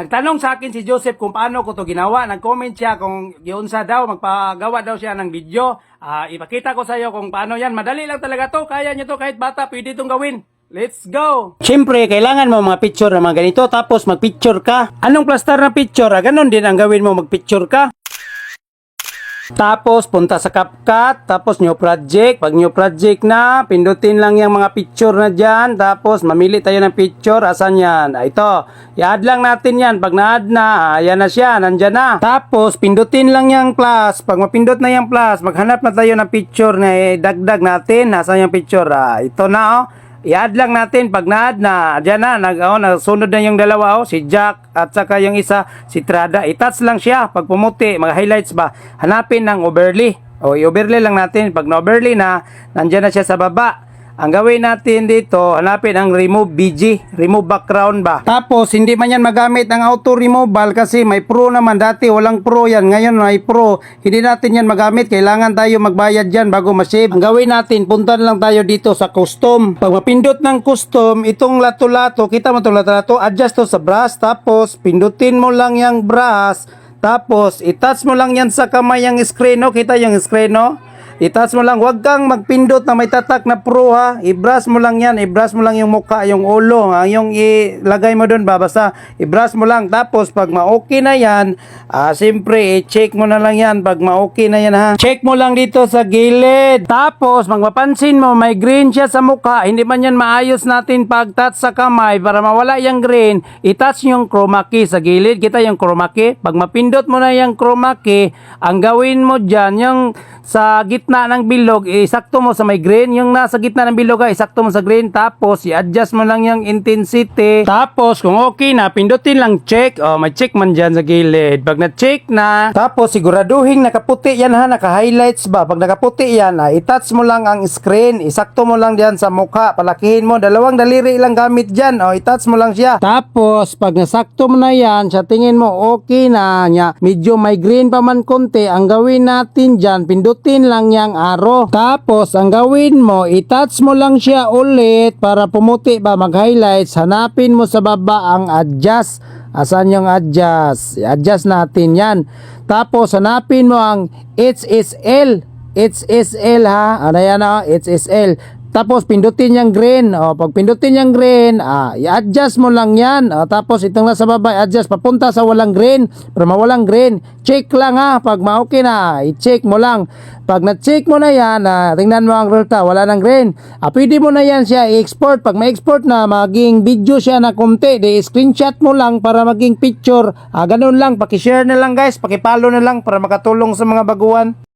Nagtanong sa akin si Joseph kung paano ko to ginawa. Nag-comment siya kung giunsa daw, magpagawa daw siya ng video. Ah, ipakita ko sa iyo kung paano yan. Madali lang talaga to. Kaya niyo to kahit bata, pwede itong gawin. Let's go! Siyempre, kailangan mo mga picture na mga ganito, tapos mag-picture ka. Anong plaster na picture? Ah, ganon din ang gawin mo, mag-picture ka. Tapos punta sa CapCut, tapos new project. Pag new project na, pindutin lang yung mga picture na dyan. Tapos mamili tayo ng picture. Asan yan? Ah, ito. I-add lang natin yan. Pag na-add na, ayan na siya. Nandyan na. Tapos pindutin lang yung plus. Pag mapindot na yung plus, maghanap na tayo ng picture na dagdag natin. Nasaan yung picture? Ah, ito na oh. I-add lang natin pag na-add na, dyan na, nag, oh, nagsunod na yung dalawa, oh, si Jack at saka yung isa, si Trada. I-touch lang siya, pag pumuti, mag-highlights ba, hanapin ng overlay. O, i-overlay lang natin. Pag na-overlay na, nandyan na siya sa baba. Ang gawin natin dito, hanapin ang remove BG, remove background ba. Tapos, hindi man yan magamit ang auto removal kasi may pro naman. Dati walang pro yan, ngayon may pro. Hindi natin yan magamit, kailangan tayo magbayad yan bago ma-save. Ang gawin natin, punta lang tayo dito sa custom. Pag mapindot ng custom, itong lato-lato, kita mo itong lato-lato, adjust to sa brush, tapos pindutin mo lang yung brush, tapos itouch mo lang yan sa kamay yung screen, no? Kita yung screen, no? I-touch mo lang, wag kang magpindot na may tatak na pro ha. I-brush mo lang yan, i-brush mo lang yung mukha, yung ulo, ang yung ilagay mo doon ba, basta i-brush mo lang. Tapos pag ma-okay na yan, ah, siyempre i-check mo na lang yan pag ma-okay na yan ha. Check mo lang dito sa gilid. Tapos magmapansin mo, may green siya sa mukha, hindi man yan maayos natin pag-touch sa kamay para mawala yung green, i-touch yung chroma key sa gilid. Kita yung chroma key. Pag mapindot mo na yung chroma key, ang gawin mo dyan, yung sa gitna ng bilog, isakto mo sa may green. Yung nasa gitna ng bilog, ah, isakto mo sa green. Tapos, i-adjust mo lang yung intensity. Tapos, kung okay na, pindutin lang check. Oh, may check man dyan sa gilid. Pag na-check na, tapos siguraduhin nakaputi yan ha, naka-highlights ba? Pag nakaputi yan, ah, i-touch mo lang ang screen. Isakto mo lang dyan sa mukha. Palakihin mo. Dalawang daliri lang gamit dyan. Oh, i-touch mo lang siya. Tapos, pag nasakto mo na yan, sa tingin mo okay na niya, medyo may green pa man konti, ang gawin natin dyan, pindutin lang yang arrow. Tapos, ang gawin mo, i-touch mo lang siya ulit para pumuti ba mag-highlights. Hanapin mo sa baba ang adjust. Asan yung adjust? I-adjust natin yan. Tapos, hanapin mo ang HSL. HSL ha. Ano yan ha? HSL. Tapos pindutin yung green. O, pag pindutin yung green, ah, i-adjust mo lang yan. O, tapos itong nasa baba, i-adjust papunta sa walang green. Para mawalang green. Check lang ha. Pag ma-okay na, i-check mo lang. Pag na-check mo na yan, ah, tingnan mo ang resulta, wala ng green. Ah, pwede mo na yan siya i-export. Pag ma-export na, maging video siya na kumte. Di screenshot mo lang para maging picture. Ah, ganun lang. Paki-share na lang guys. Paki-follow na lang para makatulong sa mga baguhan.